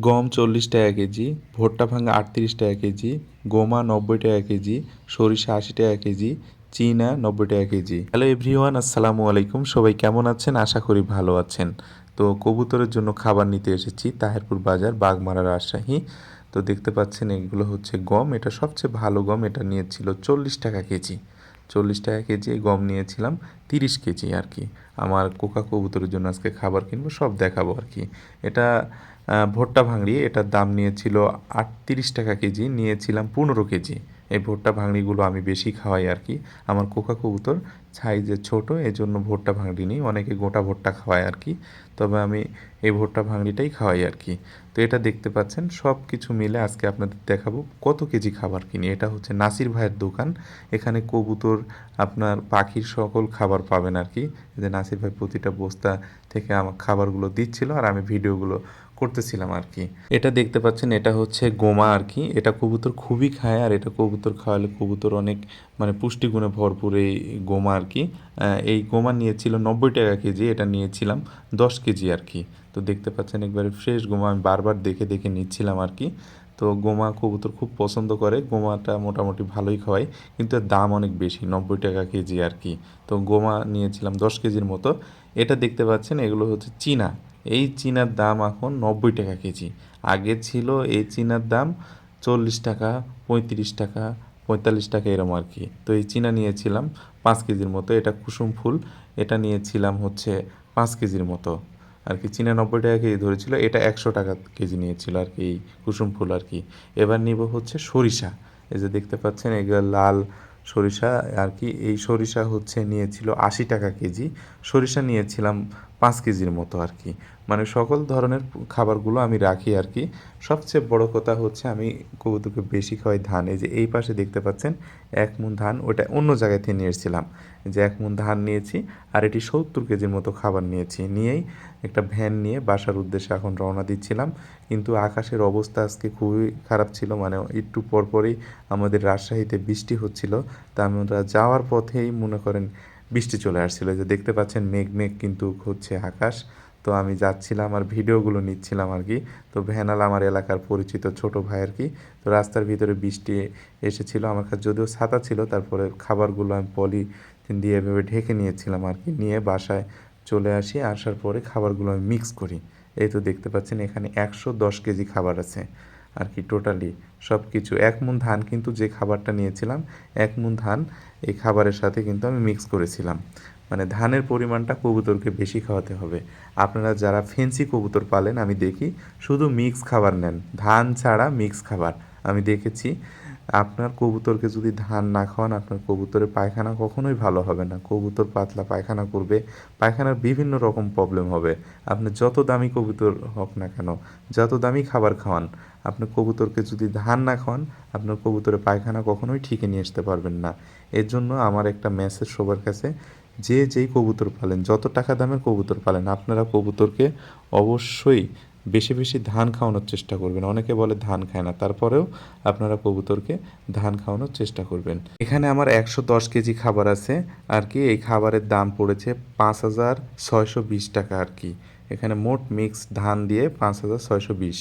গম চল্লিশ টাকা কেজি, ভুট্টা ভাঙা আটত্রিশ টাকা কেজি, গোমা নব্বই টাকা কেজি, সরিষা আশি টাকা কেজি, চীনা নব্বই টাকা কেজি। হ্যালো এভরিওয়ান, আসসালামু আলাইকুম। সবাই কেমন আছেন? আশা করি ভালো আছেন। তো কবুতরের জন্য খাবার নিতে এসেছি তাহেরপুর বাজার বাগমারা রাজশাহী। তো দেখতে পাচ্ছেন এগুলো হচ্ছে গম। এটা সবচেয়ে ভালো গম। এটা নিয়েছিল চল্লিশ টাকা কেজি। চল্লিশ টাকা কেজি গম নিয়েছিলাম, তিরিশ কেজি আর কি। আমার কোকা কবুতরের জন্য আজকে খাবার কিনবো, সব দেখাবো আর কি। এটা ভুট্টা ভাঙড়ি, এটার দাম নিয়েছিল আটত্রিশ টাকা কেজি, নিয়েছিলাম পনেরো কেজি। এই ভুট্টা ভাঙড়িগুলো আমি বেশি খাওয়াই আর কি। আমার কোকা কবুতর সাইজে ছোট, এজন্য ভুট্টা ভাঙড়ি নিই, অনেকে গোটা ভুট্টা খাওয়ায় আর কি। তবে আমি এই ভুট্টা ভাঙড়িটাই খাওয়াই আর কি। তো এটা দেখতে পাচ্ছেন সব কিছু মিলে আজকে আপনাদের দেখাবো কত কেজি খাবার কিনি। এটা হচ্ছে নাসির ভাইয়ের দোকান। এখানে কবুতর আপনার পাখির সকল খাবার পাবেন আর কি। যে নাসির ভাই প্রতিটা বস্তা থেকে আমার খাবারগুলো দিচ্ছিল আর আমি ভিডিওগুলো করতেছিলাম আর কি। এটা দেখতে পাচ্ছেন, এটা হচ্ছে গোমা আর কি। এটা কবুতর খুবই খায় আর এটা কবুতর খাওয়ালে কবুতর অনেক মানে পুষ্টিগুণে ভরপুর এই গোমা আর কি। এই গোমা নিয়েছিল নব্বই টাকা কেজি, এটা নিয়েছিলাম দশ কেজি আর কি। তো দেখতে পাচ্ছেন একবারে ফ্রেশ গোমা, আমি বারবার দেখে দেখে নিচ্ছিলাম আর কি। তো গোমা কবুতর খুব পছন্দ করে, গোমাটা মোটামুটি ভালোই খাওয়াই কিন্তু এর দাম অনেক বেশি, নব্বই টাকা কেজি আর কি। তো গোমা নিয়েছিলাম দশ কেজির মতো। এটা দেখতে পাচ্ছেন, এগুলো হচ্ছে চীনা এই চিনার দাম এখন নব্বই টাকা কেজি। আগে ছিল এই চিনার দাম চল্লিশ টাকা, পঁয়ত্রিশ টাকা, পঁয়তাল্লিশ টাকা এরম আর কি। তো এই চিনা নিয়েছিলাম পাঁচ কেজির মতো, এটা কুসুম ফুল, এটা নিয়েছিলাম হচ্ছে পাঁচ কেজির মতো। আর কি চীনা নব্বই টাকা কেজি ধরেছিল, এটা একশো টাকা কেজি নিয়েছিল আর কি, এই কুসুম ফুল আর কি। এবার নিব হচ্ছে সরিষা, এই যে দেখতে পাচ্ছেন এগুলো লাল সরিষা আর কি, এই সরিষা হচ্ছে নিয়েছিল আশি টাকা কেজি। সরিষা নিয়েছিলাম পাঁচ কেজির মতো আর কি। মানে সকল ধরনের খাবারগুলো আমি রাখি আর কি। সবচেয়ে বড় কথা হচ্ছে আমি কবুতরকে বেশি খাওয়াই ধান। এই যে এই পাশে দেখতে পাচ্ছেন, এক মুন ধান ওটা অন্য জায়গায় থেকে নিয়ে এসেছিলাম। যে এক মুন ধান নিয়েছি আর এটি সত্তর কেজির মতো খাবার নিয়েছি। নিয়েই একটা ভ্যান নিয়ে বাসার উদ্দেশ্যে এখন রওনা দিচ্ছিলাম। কিন্তু আকাশের অবস্থা আজকে খুবই খারাপ ছিল। মানে একটু পরপরই আমাদের রাজশাহীতে বৃষ্টি হচ্ছিল। তা আমরা যাওয়ার পথেই মনে করেন বৃষ্টি চলে আসছিল। যে দেখতে পাচ্ছেন মেঘ মেঘ কিন্তু হচ্ছে আকাশ। তো আমি যাচ্ছিলাম আর ভিডিওগুলো নিচ্ছিলাম আর কি। তো ভ্যানাল আমার এলাকার পরিচিত ছোট ভাই আর কি। তো রাস্তার ভিতরে বৃষ্টি এসেছিল, আমার কাছে যদিও ছাতা ছিল, তারপরে খাবারগুলো আমি পলি দিয়ে এভাবে ঢেকে নিয়েছিলাম আর কি। নিয়ে বাসায় চলে আসি, আসার পরে খাবারগুলো আমি মিক্স করি। এই তো দেখতে পাচ্ছেন এখানে একশো দশ কেজি খাবার আছে। আর কি টোটালি সব কিছু এক মুন ধান কিন্তু যে খাবারটা নিয়েছিলাম, এক মুন ধান এই খাবারের সাথে কিন্তু আমি মিক্স করেছিলাম। মানে ধানের পরিমাণটা কবুতরকে বেশি খাওয়াতে হবে। আপনারা যারা ফেন্সি কবুতর পালেন, আমি দেখি, শুধু মিক্স খাবার নেন। ধান ছাড়া মিক্স খাবার। আমি দেখেছি আপনার কবুতরকে যদি ধান না খাওয়ান, আপনার কবুতরের পায়খানা কখনোই ভালো হবে না। কবুতর পাতলা পায়খানা করবে, পায়খানার বিভিন্ন রকম প্রবলেম হবে। আপনি যত দামি কবুতর হোক না কেন, যত দামি খাবার খাওয়ান আপনার কবুতরকে যদি ধান না খাওয়ান, আপনার কবুতরের পায়খানা কখনোই ঠিকই নিয়ে আসতে পারবেন না। এর জন্য আমার একটা মেসেজ সবার কাছে, যে যেই কবুতর পালেন, যত টাকা দামের কবুতর পালেন, আপনারা কবুতরকে অবশ্যই বেশি বেশি ধান খাওয়ানোর চেষ্টা করবেন। অনেকে বলে ধান খায় না। তারপরেও আপনারা কবুতরকে ধান খাওয়ানোর চেষ্টা করবেন। এখানে আমার একশো দশ কেজি খাবার আছে। আর কি, এই খাবারের দাম পড়েছে পাঁচ হাজার ছয়শো বিশ টাকা আর কি। এখানে মোট মিক্স ধান দিয়ে পাঁচ হাজার ছয়শো বিশ।